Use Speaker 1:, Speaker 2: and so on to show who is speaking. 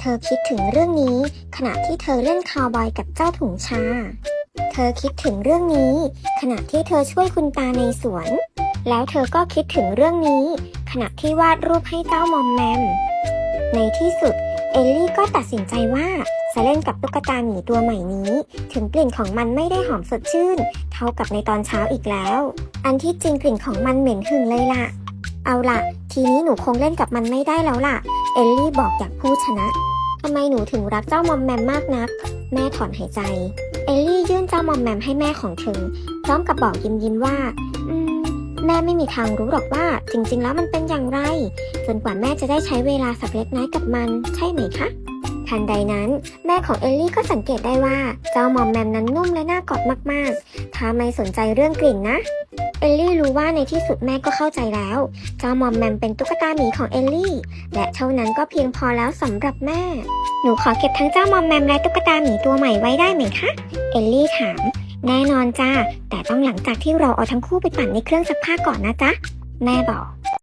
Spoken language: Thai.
Speaker 1: เธอคิดถึงเรื่องนี้ ขณะที่เธอเล่นคาวบอยกับเจ้าถุงชา เธอคิดถึงเรื่องนี้ ขณะที่เธอช่วยคุณตาในสวน แล้วเธอก็คิดถึงเรื่องนี้ ขณะที่วาดรูปให้เจ้ามอมแมม ในที่สุด เอลลี่ก็ตัดสินใจว่าจะเล่นกับตุ๊กตาหมีตัวใหม่นี้ ถึงกลิ่นของมันไม่ได้หอมสดชื่น เท่ากับในตอนเช้าอีกแล้ว อันที่จริงกลิ่นของมันเหม็นหึงเลยล่ะ เอาล่ะ ทีนี้หนูคงเล่นกับมันไม่ได้แล้วล่ะ เอลลี่บอกอยากพูดชนะทำไมหนูถึงรักเจ้ามอมแมมมากนัก แม่ถอนหายใจ เอลลี่ยื่นเจ้ามอมแมมให้แม่ของเธอพร้อมกับบอกยิ้มยิ้มว่า อืม แม่ไม่มีทางรู้หรอกว่า จริง ๆ แล้วมันเป็นอย่างไร จนกว่าแม่จะได้ใช้เวลาสักเล็กน้อยกับมัน ใช่ไหมคะทันใดนั้นแม่ของเอลลี่ก็สังเกตได้ว่า เจ้ามอมแมมนั้นนุ่มและน่ากอดมากๆ ถ้าไม่สนใจเรื่องกลิ่นนะ เอลลี่รู้ว่าในที่สุดแม่ก็เข้าใจแล้ว เจ้ามอมแมมเป็นตุ๊กตาหมีของเอลลี่ และเท่านั้นก็เพียงพอแล้วสำหรับแม่ หนูขอเก็บทั้งเจ้ามอมแมมและตุ๊กตาหมีตัวใหม่ไว้ได้ไหมคะ เอลลี่ถาม แน่นอนจ้า แต่ต้องหลังจากที่เราเอาทั้งคู่ไปปั่นในเครื่องซักผ้าก่อนนะจ๊ะ แม่บอก